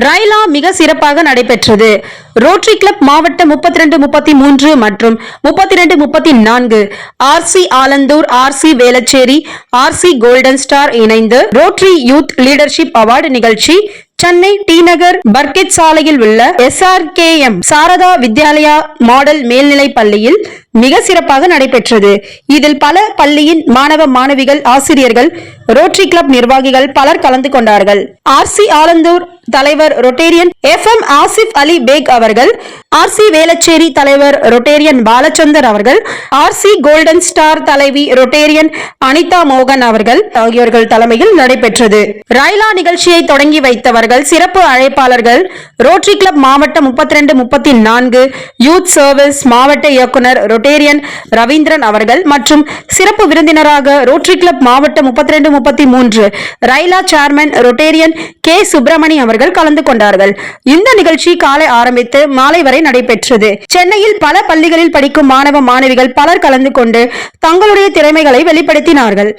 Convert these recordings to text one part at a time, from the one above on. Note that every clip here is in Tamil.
ரயிலா மிக சிறப்பாக நடைபெற்றது. ரோட்டரி கிளப் மாவட்ட முப்பத்தி ரெண்டு முப்பத்தி மூன்று மற்றும் முப்பத்தி ரெண்டு முப்பத்தி நான்கு R C Alandur R C Velachery R C golden star இணைந்து ரோட்டரி யூத் லீடர்ஷிப் அவார்டு நிகழ்ச்சி சென்னை டி நகர் பர்கெட் சாலையில் உள்ள எஸ்ஆர்கேஎம் சாரதா வித்யாலயா மாடல் மேல்நிலைப் பள்ளியில் மிக சிறப்பாக நடைபெற்றது. இதில் பல பள்ளியின் மாணவ மாணவிகள் ஆசிரியர்கள் ரோட்டரி கிளப் நிர்வாகிகள் பலர் கலந்து கொண்டார்கள். ஆர். சி. ஆலந்தூர் தலைவர் Rotarian F M Asif Ali Baig அவர்கள் ஆர். சி. வேலச்சேரி தலைவர் ரொட்டேரியன் பாலச்சந்தர் அவர்கள் ஆர். சி. கோல்டன் ஸ்டார் தலைவி ரொட்டேரியன் அனிதா மோகன் அவர்கள் ஆகியோர்கள் தலைமையில் நடைபெற்றது. ராய்லா நிகழ்ச்சியை தொடங்கி வைத்தவர்கள் சிறப்பு அழைப்பாளர்கள் ரோட்டரி கிளப் மாவட்ட முப்பத்தி ரெண்டு முப்பத்தி நான்கு யூத் சர்வீஸ் மாவட்ட இயக்குனர் ரொட்டேரியன் ரவீந்திரன் அவர்கள் மற்றும் சிறப்பு விருந்தினராக ரோட்டரி கிளப் மாவட்ட முப்பத்தி ரெண்டு முப்பத்தி மூன்று RYLA chairman Rotarian K. Subramani அவர்கள் கலந்து கொண்டார்கள். இந்த நிகழ்ச்சி காலை ஆரம்பித்து மாலை வரை நடைபெற்றது. சென்னையில் பல பள்ளிகளில் படிக்கும் மாணவ மாணவிகள் பலர் கலந்து கொண்டு தங்களுடைய திறமைகளை வெளிப்படுத்தினார்கள்.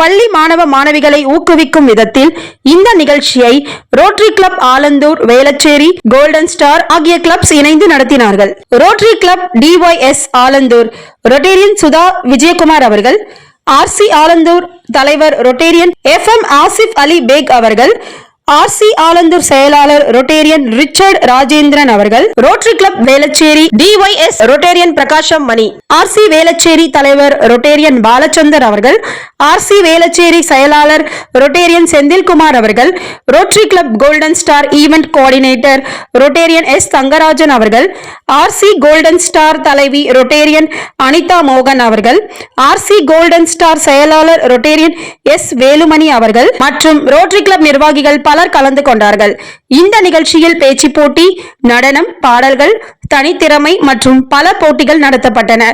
பள்ளி மாணவ மாணவிகளை ஊக்குவிக்கும் விதத்தில் இந்த நிகழ்ச்சியை Rotary Club Alandur Velachery golden star ஆகிய கிளப்ஸ் இணைந்து நடத்தினார்கள். Rotary Club DYS Alandur Rotarian Sudha Vijayakumar அவர்கள் ஆர்சி ஆலந்தூர் தலைவர் Rotarian F M Asif Ali Baig அவர்கள் ஆர்சி ஆலந்தூர் செயலாளர் ரொட்டேரியன் ரிச்சர்ட் ராஜேந்திரன் அவர்கள் Rotary Club Velachery DYS Rotarian Prakasam Mani RC Velachery தலைவர் ரொட்டேரியன் பாலச்சந்தர் அவர்கள் ஆர்சி வேலச்சேரி செயலாளர் ரொட்டேரியன் செந்தில்குமார் அவர்கள் Rotary club golden star event coordinator Rotarian S Thangarajan அவர்கள் ஆர்சி கோல்டன் ஸ்டார் தலைவி ரொட்டேரியன் அனிதா மோகன் அவர்கள் ஆர்சி கோல்டன் ஸ்டார் செயலாளர் ரொட்டேரியன் எஸ் வேலுமணி அவர்கள் மற்றும் ரோட்டரி கிளப் நிர்வாகிகள் பல பலர் கலந்து கொண்டார்கள். இந்த நிகழ்ச்சியில் பேச்சு போட்டி நடனம் பாடல்கள் தனித்திறமை மற்றும் பல போட்டிகள் நடத்தப்பட்டன.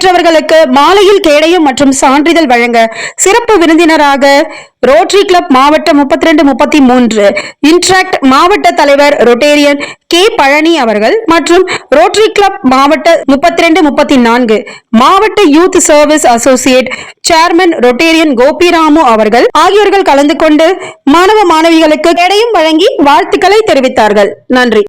பெற்றவர்களுக்கு மாலையில் கேடயம் மற்றும் சான்றிதழ் வழங்க சிறப்பு விருந்தினராக ரோட்டரி கிளப் மாவட்ட முப்பத்தி ரெண்டு முப்பத்தி மூன்று இன்ட்ராக்ட் மாவட்ட தலைவர் ரொட்டேரியன் கே. பழனி அவர்கள் மற்றும் ரோட்டரி கிளப் மாவட்ட முப்பத்தி ரெண்டு முப்பத்தி நான்கு மாவட்ட youth service associate chairman Rotarian Gopiramu அவர்கள் ஆகியோர்கள் கலந்து கொண்டு மாணவ மாணவிகளுக்கு கேடயம் வழங்கி வாழ்த்துக்களை தெரிவித்தார்கள். நன்றி.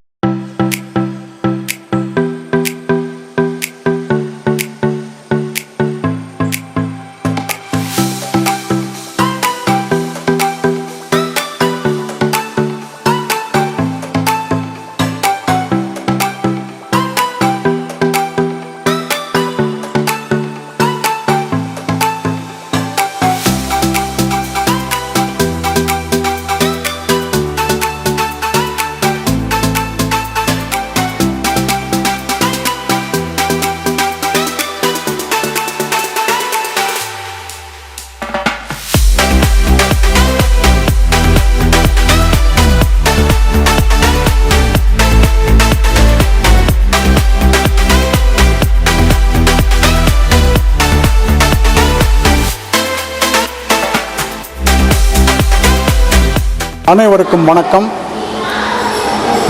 அனைவருக்கும் வணக்கம்.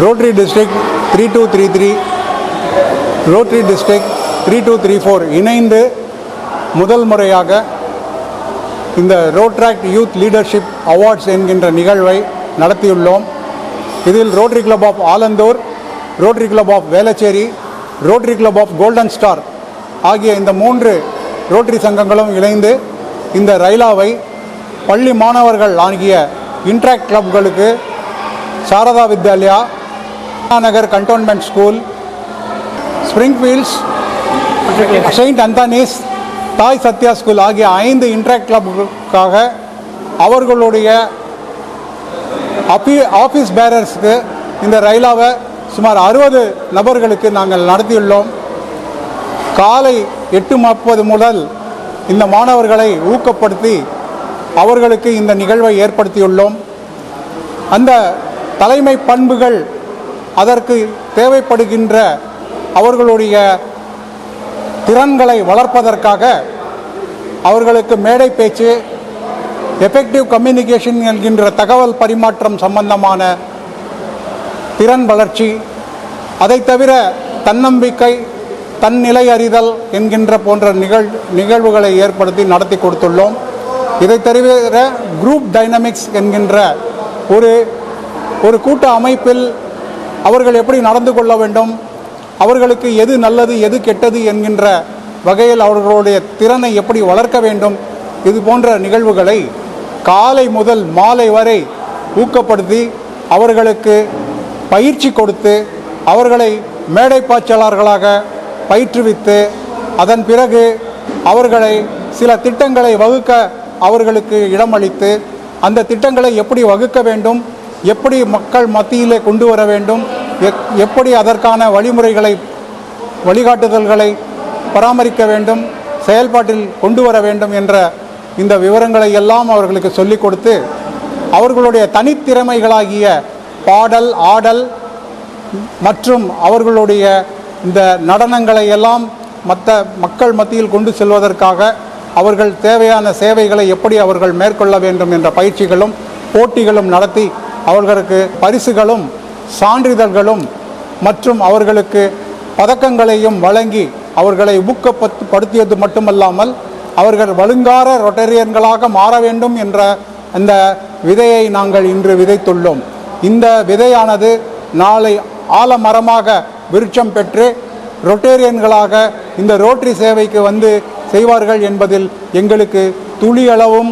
Rotary district three two three three Rotary district three two three four இணைந்து முதல் முறையாக இந்த ரோட்ராக்ட் யூத் லீடர்ஷிப் அவார்ட்ஸ் என்கின்ற நிகழ்வை நடத்தியுள்ளோம். இதில் Rotary club of Alandur Rotary club of Velachery Rotary club of golden star ஆகிய இந்த மூன்று ரோட்டரி சங்கங்களும் இணைந்து இந்த ரயிலாவை பள்ளி மாணவர்கள் ஆகிய interact கிளப்களுக்கு Sarada Vidyalaya Nagar cantonment school Springfields saint Antony's Thai Sathya school ஆகிய ஐந்து இன்ட்ராக்ட் கிளப்புக்காக அவர்களுடைய அப்பி ஆஃபீஸ் பேரர்ஸ்க்கு இந்த ரயிலாவை சுமார் அறுபது நபர்களுக்கு நாங்கள் நடத்தியுள்ளோம். காலை எட்டு முப்பது முதல் இந்த மாணவர்களை ஊக்கப்படுத்தி அவர்களுக்கு இந்த நிகழ்வை ஏற்படுத்தியுள்ளோம். அந்த தலைமை பண்புகள் அதற்கு தேவைப்படுகின்ற அவர்களுடைய திறன்களை வளர்ப்பதற்காக அவர்களுக்கு மேடை பேச்சு எஃபெக்டிவ் கம்யூனிகேஷன் என்கின்ற தகவல் பரிமாற்றம் சம்பந்தமான திறன் வளர்ச்சி அதை தவிர தன்னம்பிக்கை தன்னிலை அறிதல் என்கின்ற போன்ற நிகழ் நிகழ்வுகளை ஏற்படுத்தி நடத்தி கொடுத்துள்ளோம். இதை தவிர குரூப் டைனமிக்ஸ் என்கின்ற ஒரு ஒரு கூட்ட அமைப்பில் அவர்கள் எப்படி நடந்து கொள்ள வேண்டும் அவர்களுக்கு எது நல்லது எது கெட்டது என்கின்ற வகையில் அவர்களுடைய திறனை எப்படி வளர்க்க வேண்டும் இது போன்ற நிகழ்வுகளை காலை முதல் மாலை வரை ஊக்கப்படுத்தி அவர்களுக்கு பயிற்சி கொடுத்து அவர்களை மேடை பாய்ச்சலாளர்களாக பயிற்றுவித்து அதன் பிறகு அவர்களை சில திட்டங்களை வகுக்க அவர்களுக்கு இடமளித்து அந்த திட்டங்களை எப்படி வகுக்க வேண்டும் எப்படி மக்கள் மத்தியிலே கொண்டு வர வேண்டும் எப்- எப்படி அதற்கான வழிமுறைகளை வழிகாட்டுதல்களை பராமரிக்க வேண்டும் செயல்பாட்டில் கொண்டு வர வேண்டும் என்ற இந்த விவரங்களை எல்லாம் அவர்களுக்கு சொல்லிக் கொடுத்து அவர்களுடைய தனித்திறமைகளாகிய பாடல் ஆடல் மற்றும் அவர்களுடைய இந்த நடனங்களை எல்லாம் மற்ற மக்கள் மத்தியில் கொண்டு செல்வதற்காக அவர்கள் தேவையான சேவைகளை எப்படி அவர்கள் மேற்கொள்ள வேண்டும் என்ற பயிற்சிகளும் போட்டிகளும் நடத்தி அவர்களுக்கு பரிசுகளும் சான்றிதழ்களும் மற்றும் அவர்களுக்கு பதக்கங்களையும் வழங்கி அவர்களை ஊக்கப்படுத்தியது படுத்தியது மட்டுமல்லாமல் அவர்கள் வலுங்கார ரொட்டரியன்களாக மாற வேண்டும் என்ற அந்த விதையை நாங்கள் இன்று விதைத்துள்ளோம். இந்த விதையானது நாளை ஆலமரமாக விருட்சம் பெற்று ரொட்டேரியன்களாக இந்த ரோட்டரி சேவைக்கு வந்து செய்வார்கள் என்பதில் எங்களுக்கு துளியளவும்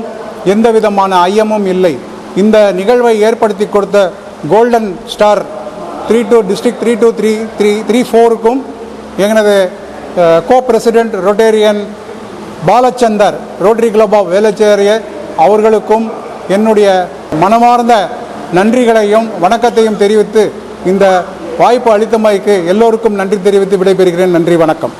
எந்தவிதமான ஐயமும் இல்லை. இந்த நிகழ்வை ஏற்படுத்தி கொடுத்த golden star three two district three two three three three ஃபோருக்கும் எனது co president Rotarian Balachandar Rotary club of வேலச்சேரிய அவர்களுக்கும் என்னுடைய மனமார்ந்த நன்றிகளையும் வணக்கத்தையும் தெரிவித்து இந்த வாய்ப்பு அளித்தமைக்கு எல்லோருக்கும் நன்றி தெரிவித்து விடைபெறுகிறேன். நன்றி வணக்கம்.